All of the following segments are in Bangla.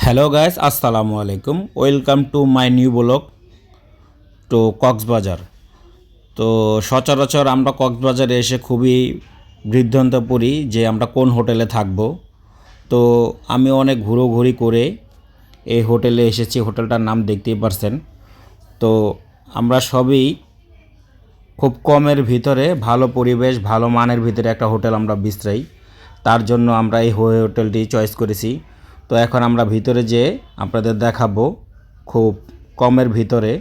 হ্যালো গাইস আসসালামু আলাইকুম welcome to my new blog to Cox's Bazar তো সচরাচর আমরা কক্সবাজারে এসে খুবই বৃদ্ধান্ত পড়ি যে আমরা কোন হোটেলে থাকব। তো আমি অনেক ঘুরোঘুরি করে এই হোটেলে এসেছি, হোটেলটার নাম দেখতেই পারছেন। তো আমরা সবই খুব কমের ভিতরে, ভালো পরিবেশ, ভালো মানের ভিতরে একটা হোটেল আমরা বিশ্রাই। তার জন্য আমরা এই হোটেলটি চয়েস করেছি। তো এখন আমরা ভিতরে যে আপনাদের দেখাবো, খুব কমের ভিতরে।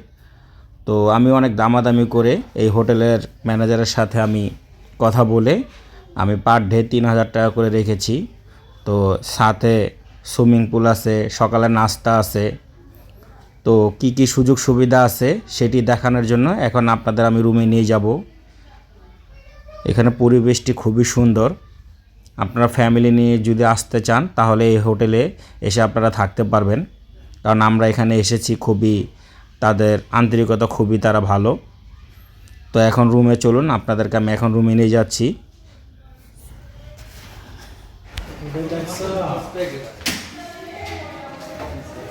তো আমি অনেক দামাদামি করে এই হোটেলের ম্যানেজারের সাথে আমি কথা বলে আমি পার ডে তিন হাজার টাকা করে রেখেছি। তো সাথে সুইমিং পুল আছে, সকালে নাস্তা আছে। তো কি কি সুযোগ সুবিধা আছে সেটি দেখানোর জন্য এখন আপনাদের আমি রুমে নিয়ে যাব। এখানে পরিবেশটি খুবই সুন্দর। আপনারা ফ্যামিলি নিয়ে যদি আসতে চান তাহলে এই হোটেলে এসে আপনারা থাকতে পারবেন। কারণ আমরা এখানে এসেছি খুবই, তাদের আন্তরিকতা খুবই তারা ভালো। তো এখন রুমে চলুন, আপনাদেরকে আমি এখন রুমে নিয়ে যাচ্ছি।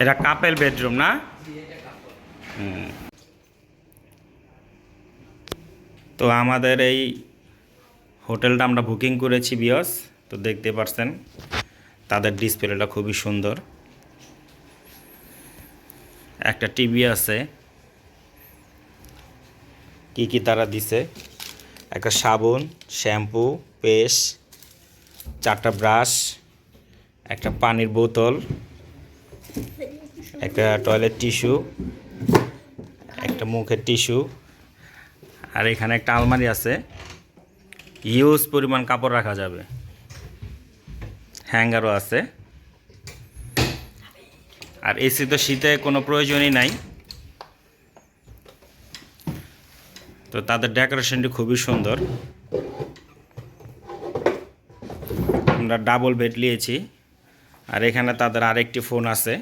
এটা কাপেল বেডরুম না? হুম। তো আমাদের এই হোটেলটা আমরা বুকিং করেছি বিয়স তো দেখতে পারছেন তাদের ডিসপ্লেটা খুবই সুন্দর। একটা টিভি আছে। কি কি তারা দিছে? একটা সাবুন, শ্যাম্পু, পেস্ট, চারটা ব্রাশ, একটা পানির বোতল, একটা টয়লেট টিস্যু, একটা মুখের টিস্যু। আর এখানে একটা আলমারি আছে। ইউজ পরিমাণ কাপড় রাখা যাবে। হ্যাঙ্গারও আছে। আর এসি তো শীতে কোনো প্রয়োজনই নাই। তো তাদের ডেকোরেশনটি খুবই সুন্দর। আমরা ডাবল বেড নিয়েছি। আর এখানে তাদের আরেকটি ফোন আছে।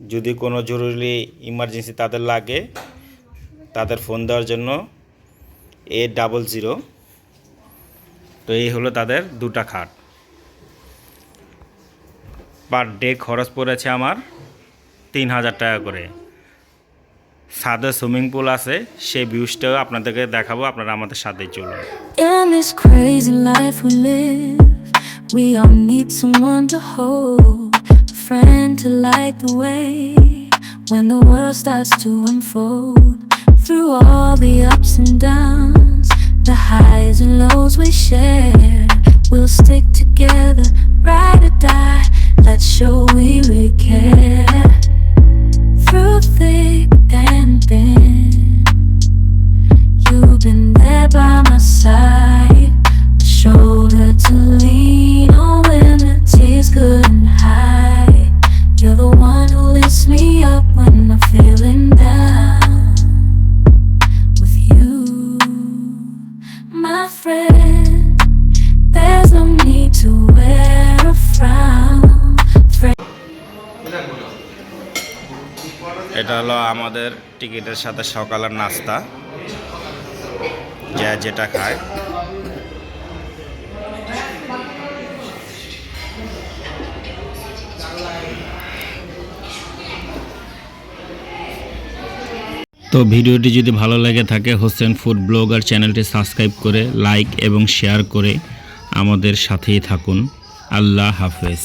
যদি কোনো জরুরি ইমার্জেন্সি তাদের লাগে, তাদের ফোন দেওয়ার জন্য এ ডাবল জিরো তো এই হলো তাদের দুটা খাট। পার ডে খরচ পড়েছে আমার তিন হাজার টাকা করে সাদে সুইমিং পুল আছে সেই ভিউজটাও আপনাদেরকে দেখাবো আপনারা আমাদের সাথেই চলুন we all need someone to hold, a friend to light the way when the world starts to unfold. Through all the ups and downs, the highs and lows we share, we'll stick together, die. Let's show we really care. Through thick and thin. You've been there by my side, a shoulder to lean on when the tears couldn't hide. You're the one who lifts me up when হলো আমাদের টিকিটের সাথে সকালের নাস্তা। যা যেটা খায়। তো ভিডিওটি যদি ভালো লেগে থাকে, হোসেন ফুড ব্লগার চ্যানেলটি সাবস্ক্রাইব করে লাইক এবং শেয়ার করে আমাদের সাথেই থাকুন। আল্লাহ হাফেজ।